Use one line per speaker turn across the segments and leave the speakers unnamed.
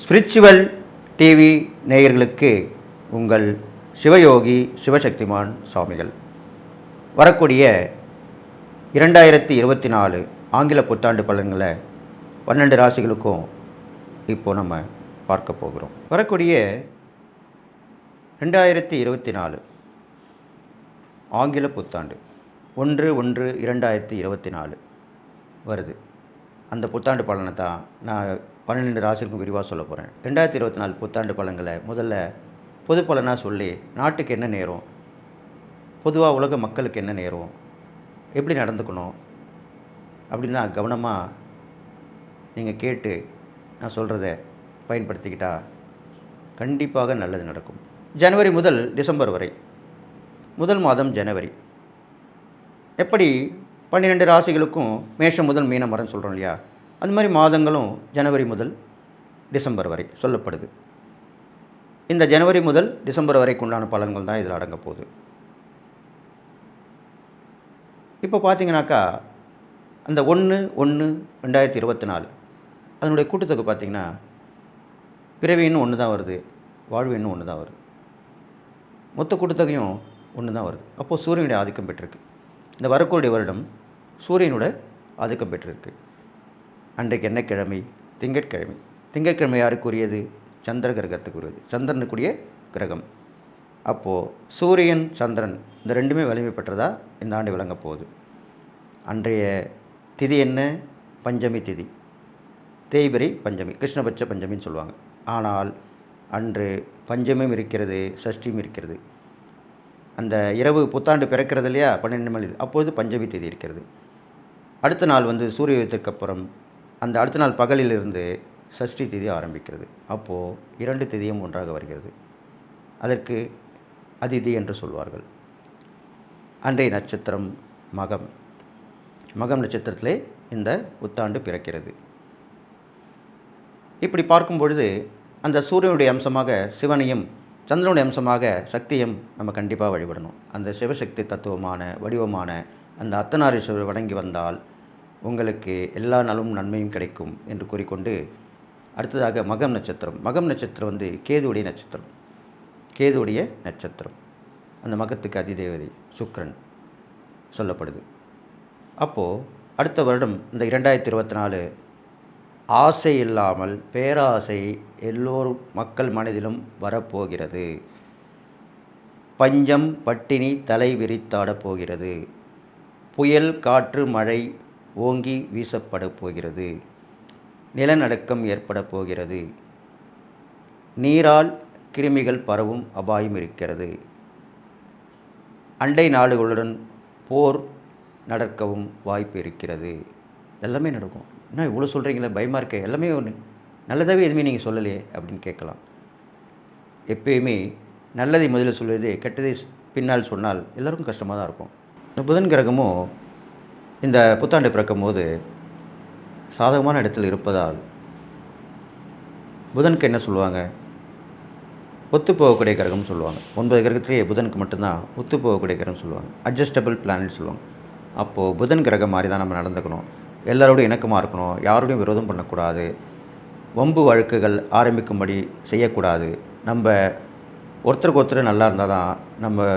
Spiritual TV நேயர்களுக்கு உங்கள் சிவயோகி சிவசக்திமான் சுவாமிகள். வரக்கூடிய இரண்டாயிரத்தி இருபத்தி நாலு ஆங்கில புத்தாண்டு பலன்களை பன்னெண்டு ராசிகளுக்கும் இப்போ நம்ம பார்க்க போகிறோம். வரக்கூடிய ரெண்டாயிரத்தி இருபத்தி நாலு ஆங்கில புத்தாண்டு. ஒன்று ஒன்று இரண்டாயிரத்தி இருபத்தி நாலு வருது. அந்த புத்தாண்டு பலனை தான் நான் பன்னிரெண்டு ராசிக்கும் விரிவாக சொல்ல போகிறேன் ரெண்டாயிரத்தி இருபத்தி நாலு புத்தாண்டு பலன்களை முதல்ல பொது பலனாக சொல்லி நாட்டுக்கு என்ன நேரம்? பொதுவாக உலக மக்களுக்கு என்ன நேரம்? எப்படி நடந்துக்கணும்? அப்படின்னா கவனமாக நீங்கள் கேட்டு நான் சொல்கிறத பயன்படுத்திக்கிட்டா கண்டிப்பாக நல்லது நடக்கும். ஜனவரி முதல் டிசம்பர் வரை முதல் மாதம் ஜனவரி எப்படி பன்னிரெண்டு ராசிகளுக்கும் மேஷம் முதல் மீனம் வரன்னு சொல்கிறோம் இல்லையா? அந்த மாதிரி மாதங்களும் ஜனவரி முதல் டிசம்பர் வரை சொல்லப்படுது. இந்த ஜனவரி முதல் டிசம்பர் வரைக்கு உண்டான பலன்கள் தான் இதில் அடங்க போகுது. இப்போ பார்த்தீங்கன்னாக்கா அந்த ஒன்று ஒன்று ரெண்டாயிரத்தி இருபத்தி நாலு அதனுடைய கூட்டத்தொகை பார்த்திங்கன்னா பிறவின்னு ஒன்று தான் வருது வாழ்வின்னு ஒன்று தான் வருது. மொத்த கூட்டத்தொகையும் ஒன்று தான் வருது. அப்போது சூரியனுடைய ஆதிக்கம் பெற்றிருக்கு. இந்த வரக்கூடிய வருடம் சூரியனோட ஆதிக்கம் பெற்றிருக்கு. அன்றைக்கு என்ன கிழமை? திங்கட்கிழமை. திங்கட்கிழமை யாருக்குரியது? சந்திர கிரகத்துக்குரியது. சந்திரனுக்குரிய கிரகம். அப்போது சூரியன் சந்திரன் இந்த ரெண்டுமே வலிமை பெற்றதாக இந்த ஆண்டு விளங்கப் போகுது. அன்றைய திதி என்ன? பஞ்சமி திதி. தேய்பிரை பஞ்சமி. கிருஷ்ணபட்ச பஞ்சமின்னு சொல்லுவாங்க. ஆனால் அன்று பஞ்சமியும் இருக்கிறது சஷ்டியும் இருக்கிறது. அந்த இரவு புத்தாண்டு பிறக்கிறது இல்லையா? பன்னெண்டு மணி அப்பொழுது பஞ்சமி தேதி இருக்கிறது. அடுத்த நாள் வந்து சூரிய உதயத்திற்கு அப்புறம் அந்த அடுத்த நாள் பகலிலிருந்து சஷ்டி தேதி ஆரம்பிக்கிறது. அப்போது இரண்டு திதியும் ஒன்றாக வருகிறது. அதற்கு அதிதி என்று சொல்வார்கள். அன்றைய நட்சத்திரம் மகம். மகம் நட்சத்திரத்திலே இந்த புத்தாண்டு பிறக்கிறது. இப்படி பார்க்கும் பொழுது அந்த சூரியனுடைய அம்சமாக சிவனையும் சந்திரனுடைய அம்சமாக சக்தியும் நம்ம கண்டிப்பாக வழிபடணும். அந்த சிவசக்தி தத்துவமான வடிவமான அந்த அத்தனாரீஸ்வரர் வணங்கி வந்தால் உங்களுக்கு எல்லா நலமும் நன்மையும் கிடைக்கும் என்று கூறிக்கொண்டு அடுத்ததாக மகம் நட்சத்திரம். மகம் நட்சத்திரம் வந்து கேதுவுடைய நட்சத்திரம். கேதுவுடைய நட்சத்திரம். அந்த மகத்துக்கு அதிதேவதை சுக்ரன் சொல்லப்படுது. அப்போது அடுத்த வருடம் இந்த இரண்டாயிரத்தி இருபத்தி நாலு ஆசை இல்லாமல் பேராசை எல்லோரும் மக்கள் மனதிலும் வரப்போகிறது. பஞ்சம் பட்டினி தலை விரித்தாடப் போகிறது. புயல் காற்று மழை ஓங்கி வீசப்படப் போகிறது. நிலநடுக்கம் ஏற்படப் போகிறது. நீரால் கிருமிகள் பரவும் அபாயம் இருக்கிறது. அண்டை நாடுகளுடன் போர் நடக்கவும் வாய்ப்பு இருக்கிறது. எல்லாமே நடக்கும். என்ன இவ்வளோ சொல்கிறீங்களே? பயமாக இருக்க. எல்லாமே ஒன்று நல்லதாகவே எதுவுமே நீங்கள் சொல்லலையே அப்படின்னு கேட்கலாம். எப்பயுமே நல்லதை முதலில் சொல்வது கெட்டதை பின்னால் சொன்னால் எல்லோருக்கும் கஷ்டமாக தான் இருக்கும். இந்த புதன் கிரகமும் இந்த புத்தாண்டு பிறக்கும் போது சாதகமான இடத்தில் இருப்பதால் புதனுக்கு என்ன சொல்லுவாங்க? ஒத்து போகக்கூடிய கிரகம்னு சொல்லுவாங்க. ஒன்பது கிரகத்திலேயே புதனுக்கு மட்டும்தான் ஒத்து போகக்கூடிய கிரகம் சொல்லுவாங்க. அட்ஜஸ்டபிள் பிளானட் சொல்லுவாங்க. அப்போது புதன் கிரகம் மாதிரி தான் நம்ம நடந்துக்கணும். எல்லாரோடும் இணக்கமாக இருக்கணும் யாரோடையும் விரோதம் பண்ணக்கூடாது வம்பு வழக்குகள் ஆரம்பிக்கும்படி செய்யக்கூடாது. நம்ம ஒருத்தருக்கு ஒருத்தர் நல்லா இருந்தால் தான் நம்ம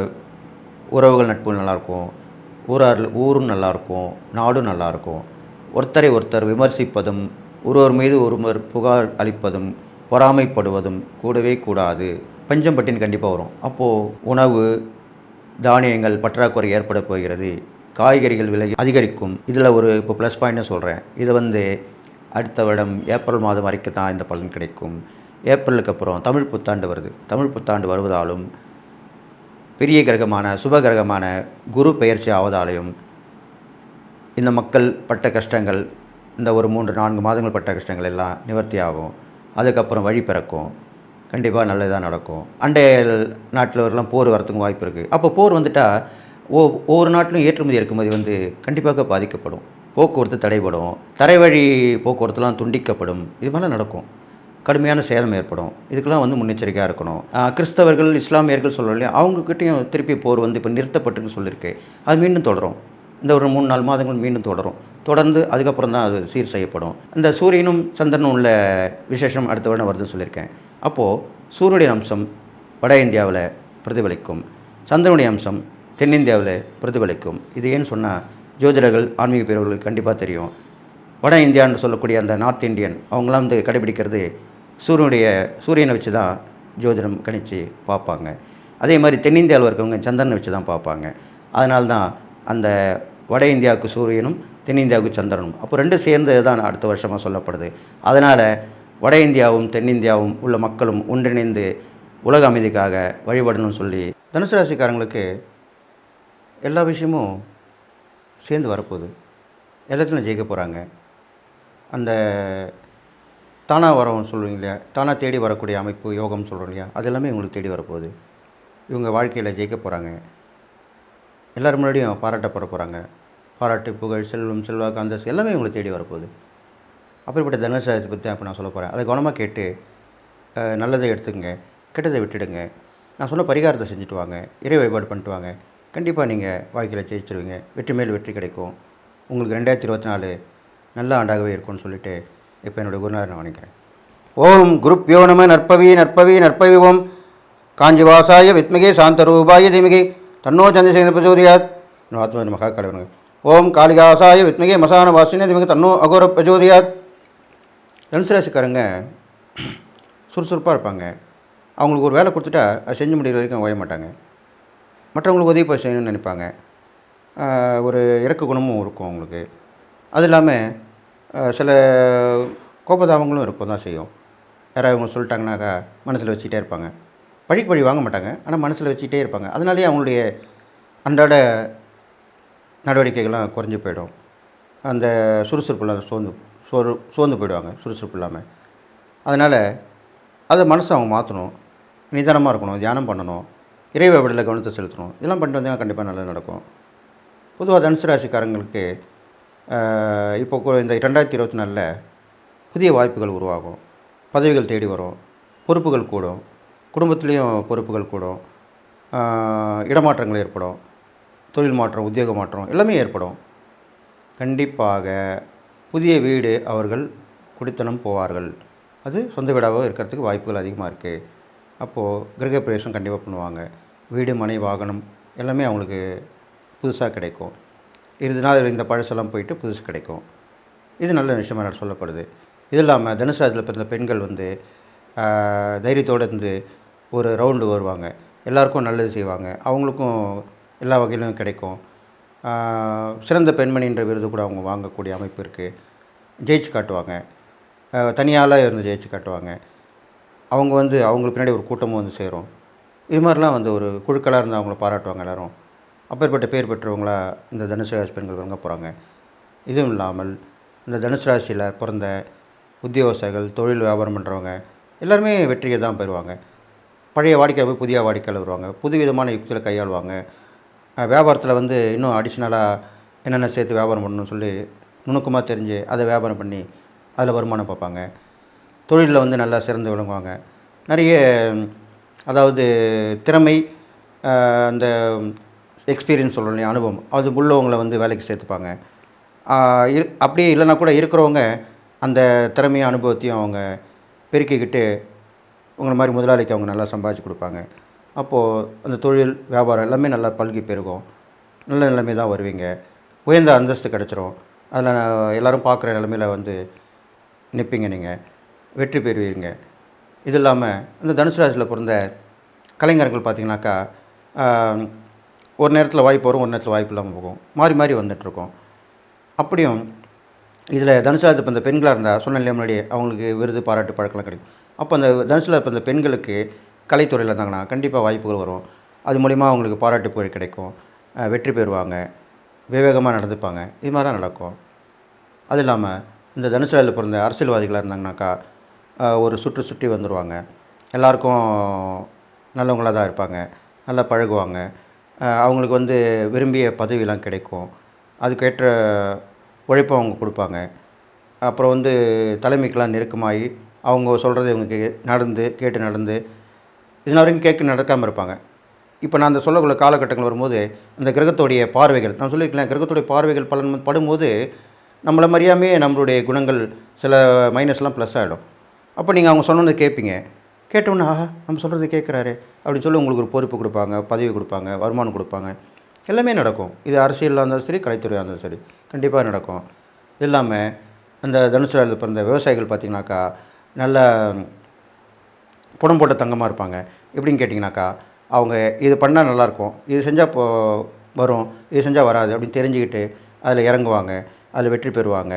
உறவுகள் நட்புகள் நல்லாயிருக்கும் ஊரார் ஊரும் நல்லாயிருக்கும் நாடும் நல்லாயிருக்கும் ஒருத்தரை ஒருத்தர் விமர்சிப்பதும் ஒருவர் மீது ஒருவர் புகார் அளிப்பதும் பொறாமைப்படுவதும் கூடவே கூடாது. பஞ்சம் பட்டினி கண்டிப்பாக வரும். அப்போது உணவு தானியங்கள் பற்றாக்குறை ஏற்பட போகிறது. காய்கறிகள் விலை அதிகரிக்கும். இதில் ஒரு இப்போ ப்ளஸ் பாயிண்ட்னு சொல்கிறேன் இது வந்து அடுத்த வருடம் ஏப்ரல் மாதம் வரைக்கும் தான் இந்த பலன் கிடைக்கும். ஏப்ரலுக்கு அப்புறம் தமிழ் புத்தாண்டு வருது. தமிழ் புத்தாண்டு வருவதாலும் பெரிய கிரகமான சுப கிரகமான குரு பெயர்ச்சி ஆவதாலையும் இந்த மக்கள் பட்ட கஷ்டங்கள் இந்த ஒரு மூன்று நான்கு மாதங்கள் பட்ட கஷ்டங்கள் எல்லாம் நிவர்த்தி ஆகும். அதுக்கப்புறம் வழி பிறக்கும். கண்டிப்பாக நல்லதாக நடக்கும். அண்டைய நாட்டில் வரலாம் போர் வரத்துக்கும் வாய்ப்பு இருக்குது அப்போ போர் வந்துட்டால் ஓ ஒவ்வொரு நாட்டிலும் ஏற்றுமதி இறக்குமதி வந்து கண்டிப்பாக பாதிக்கப்படும். போக்குவரத்து தடைபடும். தரைவழி போக்குவரத்துலாம் துண்டிக்கப்படும். இது மாதிரிலாம் நடக்கும். கடுமையான சேதம் ஏற்படும். இதுக்கெல்லாம் வந்து முன்னெச்சரிக்கையாக இருக்கணும். கிறிஸ்தவர்கள் இஸ்லாமியர்கள் சொல்கிறோம் இல்லையா? அவங்கக்கிட்டையும் திருப்பி போர் வந்து இப்போ நிறுத்தப்பட்டுன்னு சொல்லியிருக்கு அது மீண்டும் தொடரும். இந்த ஒரு மூணு நாலு மாதங்கள் மீண்டும் தொடரும். தொடர்ந்து அதுக்கப்புறம் தான் அது சீர் செய்யப்படும். இந்த சூரியனும் சந்திரனும் உள்ள விசேஷம் அடுத்த வருடம் வருதுன்னு சொல்லியிருக்கேன். அப்போது சூரியனுடைய அம்சம் வட இந்தியாவில் பிரதிபலிக்கும். சந்திரனுடைய அம்சம் தென்னிந்தியாவில் பிரதிபலிக்கும். இது ஏன்னு சொன்னால் ஜோதிடர்கள் ஆன்மீக பேரவர்களுக்கு கண்டிப்பாக தெரியும். வட இந்தியான்னு சொல்லக்கூடிய அந்த நார்த் இந்தியன் அவங்களாம் வந்து கடைபிடிக்கிறது சூரியனுடைய சூரியனை வச்சு தான் ஜோதிடம் கணிச்சு பார்ப்பாங்க. அதே மாதிரி தென்னிந்தியாவில் இருக்கவங்க சந்திரனை வச்சு தான் பார்ப்பாங்க. அதனால தான் அந்த வட இந்தியாவுக்கு சூரியனும் தென்னிந்தியாவுக்கு சந்திரனும். அப்போ ரெண்டும் சேர்ந்தது தான் அடுத்த வருஷமாக சொல்லப்படுது. அதனால் வட இந்தியாவும் தென்னிந்தியாவும் உள்ள மக்களும் ஒன்றிணைந்து உலக அமைதிக்காக வழிபடணும்னு சொல்லி தனுசு ராசிக்காரங்களுக்கு எல்லா விஷயமும் சேர்ந்து வரப்போகுது. எல்லாத்துலையும் ஜெயிக்க போகிறாங்க அந்த தானாக வரவும் சொல்லுவீங்க இல்லையா? தானாக தேடி வரக்கூடிய அமைப்பு யோகம் சொல்கிறோம் இல்லையா? அது எல்லாமே இவங்களுக்கு தேடி வரப்போகுது. இவங்க வாழ்க்கையில் ஜெயிக்க போகிறாங்க எல்லோரும் முன்னாடியும் பாராட்டப்பட போகிறாங்க பாராட்டு புகழ் செல்வம் செல்வாக்கு அந்தஸ்து எல்லாமே இவங்களை தேடி வரப்போகுது. அப்படிப்பட்ட தனுசாயத்தை பற்றி அப்போ நான் சொல்ல போகிறேன் அதை கவனமாக கேட்டு நல்லதை எடுத்துக்கங்க கெட்டதை விட்டுடுங்க. நான் சொன்ன பரிகாரத்தை செஞ்சுட்டு வாங்க. இறை வழிபாடு பண்ணிட்டு வாங்க. கண்டிப்பாக நீங்கள் வாழ்க்கையில் ஜெயிச்சிருவீங்க. வெற்றி மேல் வெற்றி கிடைக்கும். உங்களுக்கு ரெண்டாயிரத்தி இருபத்தி நாலு நல்ல ஆண்டாகவே இருக்கும்னு சொல்லிட்டு இப்போ என்னுடைய குருநாதர் நான் வணங்குறேன் ஓம் குருப் யோனம நற்பவி நற்பவி நற்பவி ஓம். காஞ்சிவாசாய வித்மகே சாந்தரூபாய தீமகே. தன்னோ சந்திரசேகர பிரச்சோதியாத். ஆத்ம மகா கலைவனுங்க. ஓம் காளிகாசாய வித்மகே மசான வாசினே தீமகே தன்னோ அகோர பிரச்சோதியாத். தனுசு ராசிக்காரங்க சுறுசுறுப்பாக இருப்பாங்க. அவங்களுக்கு ஒரு வேலை கொடுத்துட்டா அதை செஞ்சு முடிகிற வரைக்கும் ஓய மாட்டாங்க. மற்றவங்களுக்கு உதவி போய் செய்யணும்னு நினைப்பாங்க. ஒரு இறக்க குணமும் இருக்கும் அவங்களுக்கு. அது இல்லாமல் சில கோபதாபங்களும் இருக்கும் தான் செய்யும். யாராவது அவங்க சொல்லிட்டாங்கனாக்கா மனசில் வச்சுக்கிட்டே இருப்பாங்க. பழிக்கு பழி வாங்க மாட்டாங்க ஆனால் மனசில் வச்சுக்கிட்டே இருப்பாங்க. அதனாலேயே அவங்களுடைய அன்றாட நடவடிக்கைகள்லாம் குறைஞ்சி போயிடும். அந்த சுறுசுறுப்பு இல்லாத சோர்ந்து சோறு சோர்ந்து போயிடுவாங்க சுறுசுறுப்பு இல்லாமல் அதனால் அதை மனசை அவங்க மாற்றணும் நிதானமாக இருக்கணும் தியானம் பண்ணணும். இறை வழிபாடில் கவனத்தை செலுத்தணும். இதெல்லாம் பண்ணிட்டு வந்தீங்கன்னா கண்டிப்பாக நல்லா நடக்கும். பொதுவாக தனுசு ராசிக்காரங்களுக்கு இப்போ இந்த ரெண்டாயிரத்தி இருபத்தி நாலில் புதிய வாய்ப்புகள் உருவாகும். பதவிகள் தேடி வரும். பொறுப்புகள் கூடும். குடும்பத்துலேயும் பொறுப்புகள் கூடும். இடமாற்றங்கள் ஏற்படும். தொழில் மாற்றம் உத்தியோக மாற்றம் எல்லாமே ஏற்படும். கண்டிப்பாக புதிய வீடு அவர்கள் குடித்தனம் போவார்கள். அது சொந்த வீடாகவும் இருக்கிறதுக்கு வாய்ப்புகள் அதிகமாக இருக்குது அப்போது கிரகப்பிரவேசம் கண்டிப்பாக பண்ணுவாங்க. வீடு மனை வாகனம் எல்லாமே அவங்களுக்கு புதுசாக கிடைக்கும். இறுதி நாள் இந்த பழசெல்லாம் போயிட்டு புதுசு கிடைக்கும். இது நல்ல விஷயமாக நான் சொல்லப்படுது. இது இல்லாமல் தனுசு பிறந்த பெண்கள் வந்து தைரியத்தோடு இருந்து ஒரு ரவுண்டு வருவாங்க. எல்லாருக்கும் நல்லது செய்வாங்க. அவங்களுக்கும் எல்லா வகையிலும் கிடைக்கும். சிறந்த பெண்மணின்ற விருது கூட அவங்க வாங்கக்கூடிய அமைப்பு இருக்குது ஜெயிச்சு காட்டுவாங்க. தனியால் இருந்து ஜெயிச்சு காட்டுவாங்க. அவங்க வந்து அவங்களுக்கு பின்னாடி ஒரு கூட்டமும் வந்து சேரும். இது மாதிரிலாம் வந்து ஒரு குழுக்களாக இருந்து அவங்கள பாராட்டுவாங்க எல்லாரும். அப்பேற்பட்ட பேர் பெற்றவங்களா இந்த தனுசு ராசி பெண்கள் வழங்க போகிறாங்க இதுவும் இல்லாமல் இந்த தனுசு ராசியில் பிறந்த உத்தியோகஸ்தர்கள் தொழில் வியாபாரம் பண்ணுறவங்க எல்லாருமே வெற்றியை தான் பெறுவாங்க பழைய வாடிக்கை போய் புதிய வாடிக்கையில் வருவாங்க. புது விதமான யுக்தியில் கையாளுவாங்க. வியாபாரத்தில் வந்து இன்னும் அடிஷ்னலாக என்னென்ன சேர்த்து வியாபாரம் பண்ணணும்னு சொல்லி நுணுக்கமாக தெரிஞ்சு அதை வியாபாரம் பண்ணி அதில் வருமானம் பார்ப்பாங்க. தொழிலில் வந்து நல்லா சிறந்து விளங்குவாங்க. நிறைய அதாவது திறமை அந்த எக்ஸ்பீரியன்ஸ் சொல்கிறோம் இல்லையா அனுபவம் அது உள்ளவங்களை வந்து வேலைக்கு சேர்த்துப்பாங்க. இரு அப்படியே இல்லைன்னா கூட இருக்கிறவங்க அந்த திறமையும் அனுபவத்தையும் அவங்க பெருக்கிக்கிட்டு உங்களை மாதிரி முதலாளிக்கு அவங்க நல்லா சம்பாதிச்சு கொடுப்பாங்க. அப்போது அந்த தொழில் வியாபாரம் எல்லாமே நல்லா பல்கி பெருகும். நல்ல நிலைமை தான் வருவீங்க. உயர்ந்த அந்தஸ்து கிடச்சிரும். அதில் எல்லோரும் பார்க்குற நிலமையில வந்து நிற்பீங்க நீங்கள் வெற்றி பெறுவீங்க. இது இல்லாமல் இந்த தனுசு ராசியில் பிறந்த கலைஞர்கள் பார்த்தீங்கன்னாக்கா ஒரு நேரத்தில் வாய்ப்பு வரும் ஒரு நேரத்தில் வாய்ப்பு இல்லாமல் போகும். மாறி மாறி வந்துட்டுருக்கோம். அப்படியும் இதில் தனுசு ராசி இப்போ இந்த பெண்களாக இருந்தால் சொன்ன முன்னாடி அவங்களுக்கு விருது பாராட்டு பழக்கலாம் கிடைக்கும். அப்போ அந்த தனுசில் இப்போ இந்த பெண்களுக்கு கலைத்துறையில் இருந்தாங்கன்னா கண்டிப்பாக வாய்ப்புகள் வரும். அது மூலிமா அவங்களுக்கு பாராட்டு புகழ் கிடைக்கும். வெற்றி பெறுவாங்க. விவேகமாக நடந்துப்பாங்க. இது மாதிரிலாம் நடக்கும். அது இல்லாமல் இந்த தனுசுராஜில் பிறந்த அரசியல்வாதிகளாக இருந்தாங்கனாக்கா ஒரு சுற்று சுற்றி வந்துடுவாங்க எல்லாருக்கும் நல்லவங்களாக தான் இருப்பாங்க. நல்லா பழகுவாங்க. அவங்களுக்கு வந்து விரும்பிய பதவியெலாம் கிடைக்கும். அதுக்கேற்ற உழைப்பை அவங்க கொடுப்பாங்க. அப்புறம் வந்து தலைமைக்கெலாம் நெருக்கமாகி அவங்க சொல்கிறது இவங்க நடந்து கேட்டு நடந்து இதனால் வரைக்கும் கேட்க நடக்காமல் இருப்பாங்க. இப்போ நான் அந்த சொல்லக்குள்ள காலகட்டங்கள் வரும்போது அந்த கிரகத்தோடைய பார்வைகள் நான் சொல்லியிருக்கலாம் கிரகத்துடைய பார்வைகள் பலன் படும்போது நம்மளை மறியாமையே நம்மளுடைய குணங்கள் சில மைனஸ்லாம் ப்ளஸ் ஆகிடும் அப்போ நீங்கள் அவங்க சொன்னதை கேட்பீங்க. கேட்டோன்னே ஆஹா நம்ம சொல்கிறத கேட்குறாரு. அப்படின்னு சொல்லி உங்களுக்கு ஒரு பொறுப்பு கொடுப்பாங்க பதவி கொடுப்பாங்க வருமானம் கொடுப்பாங்க. எல்லாமே நடக்கும். இது அரசியலாக இருந்தாலும் சரி கலைத்துறையாக இருந்தாலும் சரி கண்டிப்பாக நடக்கும். இல்லாமல் அந்த தனுசுராயில் பிறந்த விவசாயிகள் பார்த்திங்கனாக்கா நல்ல புடம் போட்ட தங்கமாக இருப்பாங்க. எப்படின்னு கேட்டிங்கனாக்கா அவங்க இது பண்ணால் நல்லாயிருக்கும் இது செஞ்சால் இப்போ வரும் இது செஞ்சால் வராது அப்படின்னு தெரிஞ்சுக்கிட்டு அதில் இறங்குவாங்க அதில் வெற்றி பெறுவாங்க.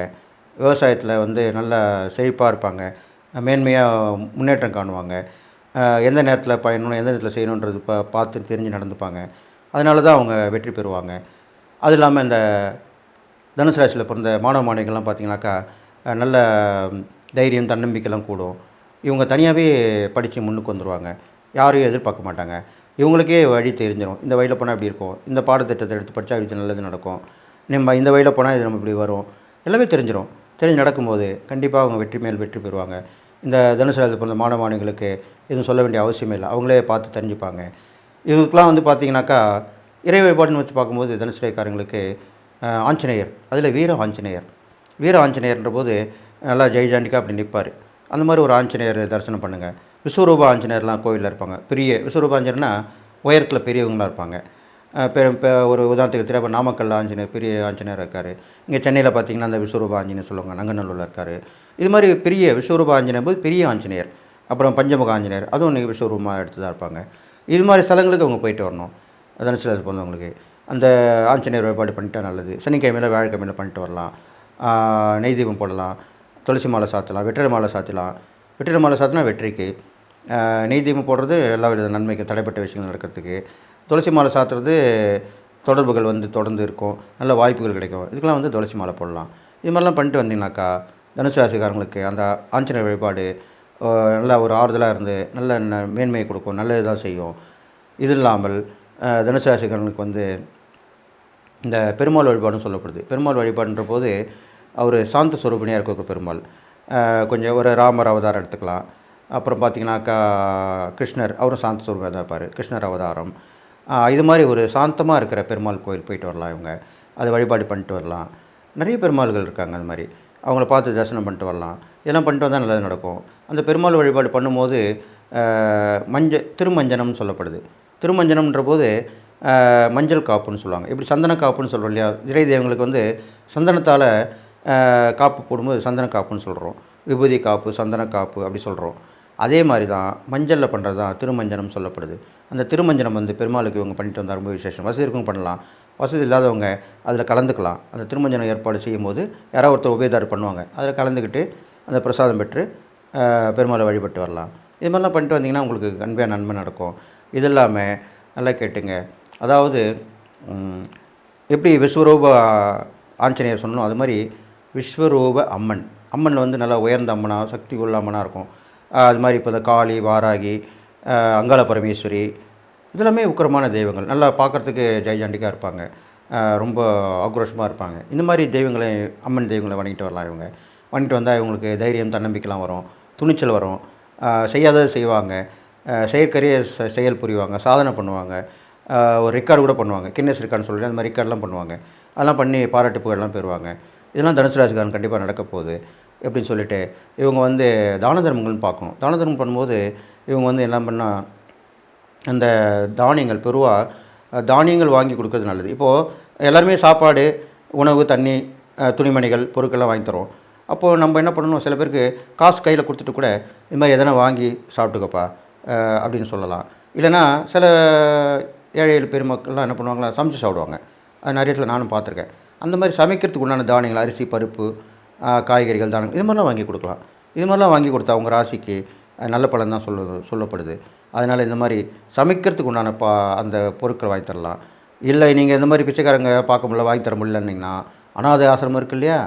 விவசாயத்தில் வந்து நல்லா செழிப்பாக இருப்பாங்க. மேன்மையாக முன்னேற்றம் காணுவாங்க. எந்த நேரத்தில் பயணணும் எந்த நேரத்தில் செய்யணுன்றது பா பார்த்து தெரிஞ்சு நடந்துப்பாங்க. அதனால தான் அவங்க வெற்றி பெறுவாங்க. அது இல்லாமல் இந்த தனுசு ராசியில் பிறந்த மாணவ மாணவிகள்லாம் பார்த்தீங்கன்னாக்கா நல்ல தைரியம் தன்னம்பிக்கைலாம் கூடும். இவங்க தனியாகவே படித்து முன்னுக்கு வந்துடுவாங்க யாரையும் எதிர்பார்க்க மாட்டாங்க. இவங்களுக்கே வழி தெரிஞ்சிடும் இந்த வழியில் போனால் இப்படி இருக்கும். இந்த பாடத்திட்டத்தை எடுத்து படித்தா இது நல்லது நடக்கும். நம்ம இந்த வழியில் போனால் இது நம்ம இப்படி வரும். எல்லாமே தெரிஞ்சிடும் தெரிஞ்சு நடக்கும்போது கண்டிப்பாக அவங்க வெற்றி மேல் வெற்றி பெறுவாங்க. இந்த தனுசு பிறந்த மாணவ மாணவிகளுக்கு எதுவும் சொல்ல வேண்டிய அவசியமே இல்லை. அவங்களே பார்த்து தெரிஞ்சுப்பாங்க. இவங்களுக்குலாம் வந்து பார்த்தீங்கன்னாக்கா இறை வழிபாடுன்னு வச்சு பார்க்கும்போது தனுசு ஆஞ்சநேயர் அதில் வீர ஆஞ்சநேயர். வீர ஆஞ்சநேயர்ன்ற போது நல்லா ஜெய்ஜாண்டிக்காக அப்படி நிற்பார் அந்த மாதிரி ஒரு ஆஞ்சநேயர் தரிசனம் பண்ணுங்கள் விஸ்வரூப ஆஞ்சநேயர்லாம் கோயிலில் இருப்பாங்க. பெரிய விஸ்வரூப ஆஞ்சநேயர்னா உயரத்தில் பெரியவங்களாக இருப்பாங்க. பெரும் ஒரு உதாரணத்துக்கு தெரியாம நாமக்கல் ஆஞ்சநேயர் பெரிய ஆஞ்சநேயர் இருக்கார். இங்கே சென்னையில் பார்த்தீங்கன்னா அந்த விஸ்வரூப ஆஞ்சநேயர் சொல்லுவாங்க நங்கநல்லூரில் இருக்கார். இது மாதிரி பெரிய விஸ்வரூப ஆஞ்சநேயர் போது பெரிய ஆஞ்சநேயர் அப்புறம் பஞ்சமுக ஆஞ்சநேயர் அதுவும் நீங்கள் விஸ்வரூபமாக எடுத்து தான் இருப்பாங்க. இது மாதிரி ஸ்தலங்களுக்கு அவங்க போயிட்டு வரணும். தனுசு ராசி பிறந்தவங்களுக்கு அந்த ஆஞ்சநேயர் வழிபாடு பண்ணிட்டா நல்லது. சனிக்கிழமையில் வியாழக்கிழமையில் பண்ணிட்டு வரலாம். நெய் தீபம் போடலாம். துளசி மாலை சாத்தலாம். வெற்றிலை மாலை சாத்தலாம். வெற்றிலை மாலை சாத்தினா வெற்றிக்கு. நெய் தீபம் போடுறது எல்லா வித நன்மைக்கு தடைப்பட்ட விஷயங்கள் நடக்கிறதுக்கு. துளசி மாலை சாத்துறது தொடர்புகள் வந்து தொடர்ந்து இருக்கும். நல்ல வாய்ப்புகள் கிடைக்கும். இதுக்கெல்லாம் வந்து துளசி மாலை போடலாம். இது மாதிரிலாம் பண்ணிட்டு வந்தீங்கன்னாக்கா தனுசு ராசிக்காரங்களுக்கு அந்த ஆஞ்சநேயர் வழிபாடு நல்லா நல்ல ஒரு ஆறுதலாக இருந்து நல்ல ந- மேன்மையை கொடுக்கும். நல்ல இதாக செய்யும். இது இல்லாமல் தனுசு ராசிக்காரங்களுக்கு வந்து இந்த பெருமாள் வழிபாடுன்னு சொல்லப்படுது. பெருமாள் வழிபாடுன்ற போது அவர் சாந்த சுரூபணியாக இருக்க பெருமாள். கொஞ்சம் ஒரு ராமர் அவதாரம் எடுத்துக்கலாம். அப்புறம் பார்த்தீங்கன்னாக்கா கிருஷ்ணர் அவரும் சாந்த சுரூபியாக தான் இருப்பார். கிருஷ்ணர் அவதாரம். இது மாதிரி ஒரு சாந்தமாக இருக்கிற பெருமாள் கோயில் போயிட்டு வரலாம் இவங்க. அதை வழிபாடு பண்ணிட்டு வரலாம். நிறைய பெருமாள்கள் இருக்காங்க அது மாதிரி. அவங்கள பார்த்து தரிசனம் பண்ணிட்டு வரலாம். இதெல்லாம் பண்ணிட்டு வந்தால் நல்லது நடக்கும். அந்த பெருமாள் வழிபாடு பண்ணும்போது மஞ்ச திருமஞ்சனம்னு சொல்லப்படுது. திருமஞ்சனம்ன்ற போது மஞ்சள் காப்புன்னு சொல்லுவாங்க. இப்படி சந்தன காப்புன்னு சொல்கிறோம் இல்லையா? இறை தெய்வங்களுக்கு வந்து சந்தனத்தால் காப்பு போடும்போது சந்தன காப்புன்னு சொல்கிறோம் விபூதி காப்பு சந்தன காப்பு அப்படி சொல்கிறோம் அதே மாதிரி தான் மஞ்சளில் பண்ணுறது தான் திருமஞ்சனம் சொல்லப்படுது. அந்த திருமஞ்சனம் வந்து பெருமாளுக்கு இவங்க பண்ணிட்டு வந்தால் ரொம்ப விசேஷம். வசதி இருக்கவங்க பண்ணலாம். வசதி இல்லாதவங்க அதில் கலந்துக்கலாம். அந்த திருமஞ்சனம் ஏற்பாடு செய்யும்போது யாராவது ஒருத்தர் உபயதார் பண்ணுவாங்க. அதில் கலந்துக்கிட்டு அந்த பிரசாதம் பெற்று பெருமாளை வழிபட்டு வரலாம். இது மாதிரிலாம் பண்ணிட்டு வந்தீங்கன்னா உங்களுக்கு கண்பியாக நன்மை நடக்கும். இது இல்லாமல் நல்லா கேட்டுங்க. அதாவது எப்படி விஸ்வரூப ஆஞ்சநேயர் சொன்னோம் அது மாதிரி விஸ்வரூப அம்மன். அம்மன் வந்து நல்லா உயர்ந்த அம்மனாக சக்தி உள்ள அம்மனாக இருக்கும் அது மாதிரி இப்போ இந்த காளி வாராகி அங்காள பரமேஸ்வரி இதெல்லாமே உக்கிரமான தெய்வங்கள். நல்லா பார்க்குறதுக்கு ஜெய்ஜாண்டிக்காக இருப்பாங்க. ரொம்ப ஆக்ரோஷமாக இருப்பாங்க. இந்த மாதிரி தெய்வங்களை அம்மன் தெய்வங்களை வணங்கிட்டு வரலாம் இவங்க. வணங்கிட்டு வந்தால் இவங்களுக்கு தைரியம் தன்னம்பிக்கைலாம் வரும். துணிச்சல் வரும். செய்யாதது செய்யாததை செய்வாங்க. செயற்கரிய செ- செயல் புரிவாங்க. சாதனை பண்ணுவாங்க. ஒரு ரெக்கார்டு கூட பண்ணுவாங்க. கின்னஸ் ரெக்கார்டுன்னு சொல்லிட்டு அந்த மாதிரி ரெக்கார்டெலாம் பண்ணுவாங்க. அதெல்லாம் பண்ணி பாராட்டு புகழெல்லாம் பெறுவாங்க. இதெல்லாம் தனுசு ராசிக்காரன் கண்டிப்பாக நடக்க போகுது. எப்படின்னு சொல்லிட்டு இவங்க வந்து தான தர்மங்கள்னு பார்க்கணும். தான தர்மம் பண்ணும்போது இவங்க வந்து என்ன பண்ணால் அந்த தானியங்கள் பெருவாக தானியங்கள் வாங்கி கொடுக்கறது நல்லது. இப்போது எல்லாருமே சாப்பாடு உணவு தண்ணி துணிமணிகள் பொருட்கள்லாம் வாங்கி தரோம் அப்போது நம்ம என்ன பண்ணணும்? சில பேருக்கு காசு கையில் கொடுத்துட்டு கூட இது மாதிரி எதனா வாங்கி சாப்பிட்டுக்கப்பா அப்படின்னு சொல்லலாம். இல்லைன்னா சில ஏழை ஏழு பெருமக்கள்லாம் என்ன பண்ணுவாங்களா சமைச்சு சாப்பிடுவாங்க. நிறைய இடத்துல நானும் பார்த்துருக்கேன். அந்த மாதிரி சமைக்கிறதுக்கு உண்டான தானியங்கள் அரிசி பருப்பு காய்கறிகள் தானியங்கள் இது மாதிரிலாம் வாங்கி கொடுக்கலாம். இது மாதிரிலாம் வாங்கி கொடுத்தா அவங்க ராசிக்கு நல்ல பலன் தான் சொல்ல சொல்லப்படுது. அதனால் இந்த மாதிரி சமைக்கிறதுக்கு உண்டான பா அந்த பொருட்கள் வாங்கி தரலாம். இல்லை நீங்கள் இந்த மாதிரி பிச்சைக்காரங்க பார்க்க முடியல வாங்கி தர முடியலன்னீங்கன்னா அனாதை ஆசிரமம் இருக்கு இல்லையா?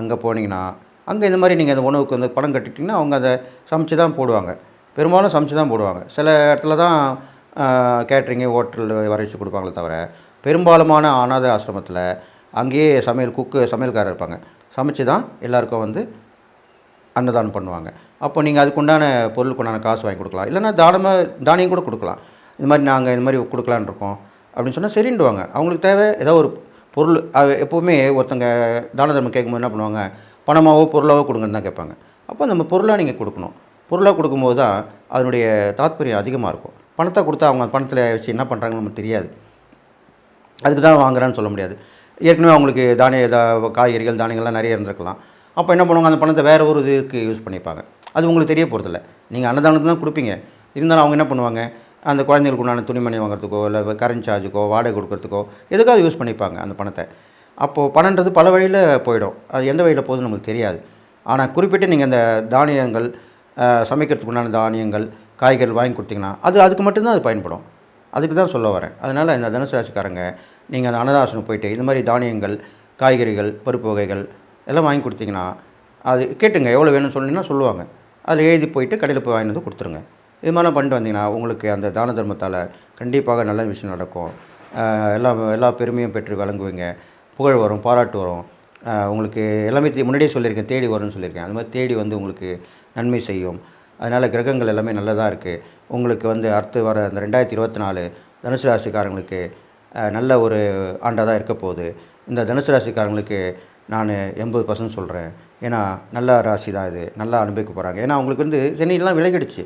அங்கே போனீங்கன்னா அங்கே இந்த மாதிரி நீங்கள் அந்த உணவுக்கு வந்து பணம் கட்டிட்டிங்கன்னா அவங்க அதை சமைச்சு தான் போடுவாங்க. பெரும்பாலும் சமைச்சு தான் போடுவாங்க. சில இடத்துல தான் கேட்ரிங்கு ஹோட்டல் வச்சு கொடுப்பாங்களே தவிர பெரும்பாலுமான அனாதை ஆசிரமத்தில் அங்கேயே சமையல் குக்கு சமையல்காரர் இருப்பாங்க. சமைச்சு தான் எல்லாருக்கும் வந்து அன்னதானம் பண்ணுவாங்க. அப்போ நீங்கள் அதுக்குண்டான பொருளுக்கு உண்டான காசு வாங்கி கொடுக்கலாம். இல்லைன்னா தானமாக தானியம் கூட கொடுக்கலாம். இது மாதிரி நாங்கள் இது மாதிரி கொடுக்கலான்னு இருக்கோம். அப்படின்னு சொன்னால் சரிண்டுவாங்க அவங்களுக்கு தேவை ஏதோ ஒரு பொருள். அது எப்போவுமே ஒருத்தங்க தான தர்மம் கேட்கும்போது என்ன பண்ணுவாங்க? பணமாகவோ பொருளாகவோ கொடுங்கன்னு தான் கேட்பாங்க. அப்போ நம்ம பொருளாக நீங்கள் கொடுக்கணும். பொருளாக கொடுக்கும்போது தான் அதனுடைய தாத்பரியம் அதிகமாக இருக்கும். பணத்தை கொடுத்தா அவங்க பணத்தில் வச்சு என்ன பண்ணுறாங்கன்னு நமக்கு தெரியாது. அதுக்கு தான் வாங்குறான்னு சொல்ல முடியாது. ஏற்கனவே அவங்களுக்கு தானிய காய்கறிகள் தானியங்கள்லாம் நிறைய இருந்திருக்கலாம். அப்போ என்ன பண்ணுவாங்க? அந்த பணத்தை வேறு ஒரு இதுக்கு யூஸ் பண்ணிப்பாங்க. அது உங்களுக்கு தெரிய போகிறதில்ல நீங்கள் அன்னதானத்துக்கு தான் கொடுப்பீங்க. இருந்தாலும் அவங்க என்ன பண்ணுவாங்க? அந்த குழந்தைங்களுக்கு உண்டான துணிமணி வாங்குறதுக்கோ இல்லை கரண்ட் சார்ஜுக்கோ வாடகை கொடுக்கறதுக்கோ எதுக்காவது யூஸ் பண்ணிப்பாங்க அந்த பணத்தை. அப்போது பணன்றது பல வழியில் போயிடும். அது எந்த வழியில் போகுதுன்னு நம்மளுக்கு தெரியாது. ஆனால் குறிப்பிட்டு நீங்கள் அந்த தானியங்கள் சமைக்கிறதுக்கு உண்டான தானியங்கள் காய்கறிகள் வாங்கி கொடுத்தீங்கன்னா அது அதுக்கு மட்டும்தான் அது பயன்படும். அதுக்கு தான் சொல்ல வரேன். அதனால் இந்த தனுசு ராசிக்காரங்க நீங்கள் அந்த அன்னதாசனம் போயிட்டு இந்த மாதிரி தானியங்கள் காய்கறிகள் பருப்பு வகைகள் எல்லாம் வாங்கி கொடுத்தீங்கன்னா அது கேட்டுங்க எவ்வளோ வேணும்னு சொன்னீங்கன்னா சொல்லுவாங்க. அதில் எழுதி போயிட்டு கடையில் போய் வாங்கிட்டு வந்து கொடுத்துருங்க. இது மாதிரிலாம் பண்ணிட்டு வந்தீங்கன்னா உங்களுக்கு அந்த தான தர்மத்தால் கண்டிப்பாக நல்ல விஷயம் நடக்கும். எல்லா எல்லா பெருமையும் பெற்று வழங்குவீங்க புகழ் வரும் பாராட்டு வரும். உங்களுக்கு எல்லாமே முன்னாடியே சொல்லியிருக்கேன் தேடி வரும்னு சொல்லியிருக்கேன். அது மாதிரி தேடி வந்து உங்களுக்கு நன்மை செய்யும். அதனால் கிரகங்கள் எல்லாமே நல்லதாக இருக்குது உங்களுக்கு வந்து அடுத்து வர அந்த ரெண்டாயிரத்தி இருபத்தி நாலு தனுசு ராசிக்காரங்களுக்கு நல்ல ஒரு ஆண்டாக தான் இருக்க போகுது. இந்த தனுசு ராசிக்காரங்களுக்கு நான் எண்பது பர்சன்ட் சொல்கிறேன் ஏன்னா நல்ல ராசி தான் இது. நல்லா அனுபவிக்க போகிறாங்க ஏன்னா அவங்களுக்கு வந்து சனியெல்லாம் விலகிடுச்சு.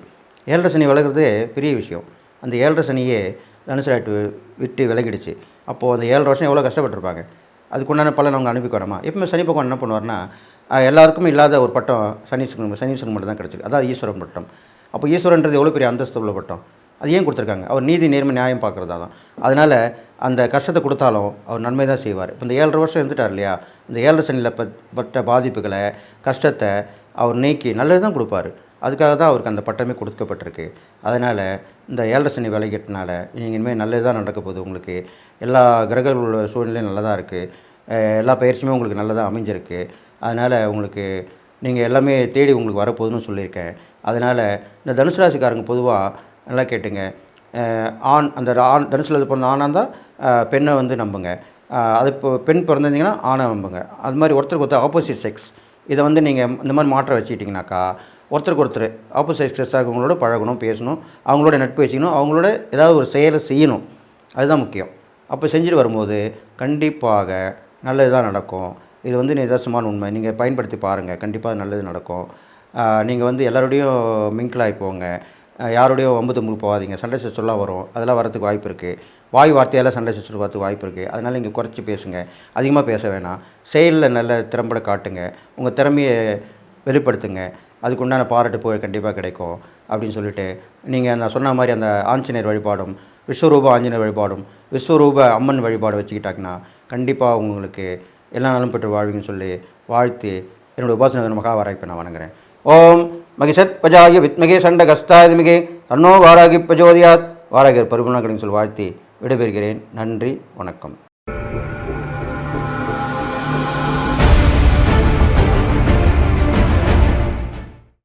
ஏழரை சனி விலகிறதே பெரிய விஷயம். அந்த ஏழரை சனியே தனுசு ராட்டு விட்டு விலகிடுச்சு. அப்போது அந்த ஏழரை வருஷம் எவ்வளோ கஷ்டப்பட்டிருப்பாங்க. அதுக்குண்டான பலன் அவங்க அனுப்பி எப்பவுமே சனி பகவான் என்ன பண்ணுவார்னா எல்லாருக்குமே இல்லாத ஒரு பட்டம் சனீஸ்வரன் சனீஸ்வரன் மட்டும் தான் கிடச்சிருக்கு. அதான் ஈஸ்வரன் பட்டம். அப்போ ஈஸ்வரன்றது எவ்வளோ பெரிய அந்தஸ்து உள்ள பட்டம்? அது ஏன் கொடுத்துருக்காங்க? அவர் நீதி நேர்மை நியாயம் பார்க்குறதா தான் அதனால் அந்த கஷ்டத்தை கொடுத்தாலும் அவர் நன்மை தான் செய்வார். இப்போ இந்த ஏழரை வருஷம் இருந்துட்டார் இல்லையா? இந்த ஏழரை சனியில் பட் பட்ட பாதிப்புகளை கஷ்டத்தை அவர் நீக்கி நல்லது தான் கொடுப்பாரு. அதுக்காக தான் அவருக்கு அந்த பட்டமே கொடுக்கப்பட்டிருக்கு. அதனால் இந்த ஏழரை சனி விலகிட்டனால நீங்கள் இனிமேல் நல்லது தான் நடக்க போகுது உங்களுக்கு. எல்லா கிரகங்களோட சூழ்நிலையும் நல்லதாக இருக்குது எல்லா பயிற்சியுமே உங்களுக்கு நல்லதாக அமைஞ்சிருக்கு. அதனால் உங்களுக்கு நீங்கள் எல்லாமே தேடி உங்களுக்கு வரப்போகுதுன்னு சொல்லியிருக்கேன். அதனால் இந்த தனுசு ராசிக்காரங்க பொதுவாக நல்லா கேட்டுங்க. ஆண் அந்த ஆண் தனுசில் பிறந்த ஆணாக இருந்தால் பெண்ணை வந்து நம்புங்க. அது இப்போ பெண் பிறந்திருந்தீங்கன்னா ஆணை நம்புங்க. அது மாதிரி ஒருத்தருக்கு ஒருத்தர் ஆப்போசிட் செக்ஸ் இதை வந்து நீங்கள் இந்த மாதிரி மாற்றம் வச்சுக்கிட்டிங்கனாக்கா ஒருத்தருக்கு ஒருத்தர் ஆப்போசிட் செக்ஸாக இருக்கவங்களோட பழகணும் பேசணும் அவங்களோட நட்பு வச்சுக்கணும் அவங்களோட ஏதாவது ஒரு செயலை செய்யணும். அதுதான் முக்கியம். அப்போ செஞ்சுட்டு வரும்போது கண்டிப்பாக நல்லது தான் நடக்கும். இது வந்து நிதர்சமான உண்மை. நீங்கள் பயன்படுத்தி பாருங்கள் கண்டிப்பாக நல்லது நடக்கும். நீங்கள் வந்து எல்லாரோடையும் மிங்கிள் ஆகி போங்க. ஆஹ் யாரோடையும் வம்பு தும்புக்கு போகாதீங்க. சண்டை சச்சரவுலாம் வரும். அதெல்லாம் வரதுக்கு வாய்ப்பு இருக்குது வாய் வார்த்தையால் சண்டை சச்சரவு வரதுக்கு வாய்ப்பு இருக்குது அதனால் நீங்கள் குறைச்சி பேசுங்க. அதிகமாக பேச வேணாம். செயலில் நல்ல திறம்பட காட்டுங்க. உங்கள் திறமையை வெளிப்படுத்துங்க. அதுக்கு உண்டான பாராட்டு புகழ் கண்டிப்பாக கிடைக்கும் அப்படின்னு சொல்லிட்டு நீங்கள் நான் சொன்ன மாதிரி அந்த ஆஞ்சநேயர் வழிபாடும் விஸ்வரூப ஆஞ்சநேயர் வழிபாடும் விஸ்வரூப அம்மன் வழிபாடு வச்சுக்கிட்டாங்கன்னா கண்டிப்பாக உங்களுக்கு எல்லா நாளும் பெற்று வாழ்வீங்கன்னு சொல்லி வாழ்த்து என்னுடைய உபாசன மகாவாராய்ப்பை நான் வணங்குறேன். ஓம் மகிஷத் பஜாய வித்மகே சண்டகஸ்தாதிமிகே தன்னோ வாராகி பிரஜோதியாத். வாராகர் பரிபுணங்களின் சொல் வாழ்த்தி விடைபெறுகிறேன். நன்றி வணக்கம்.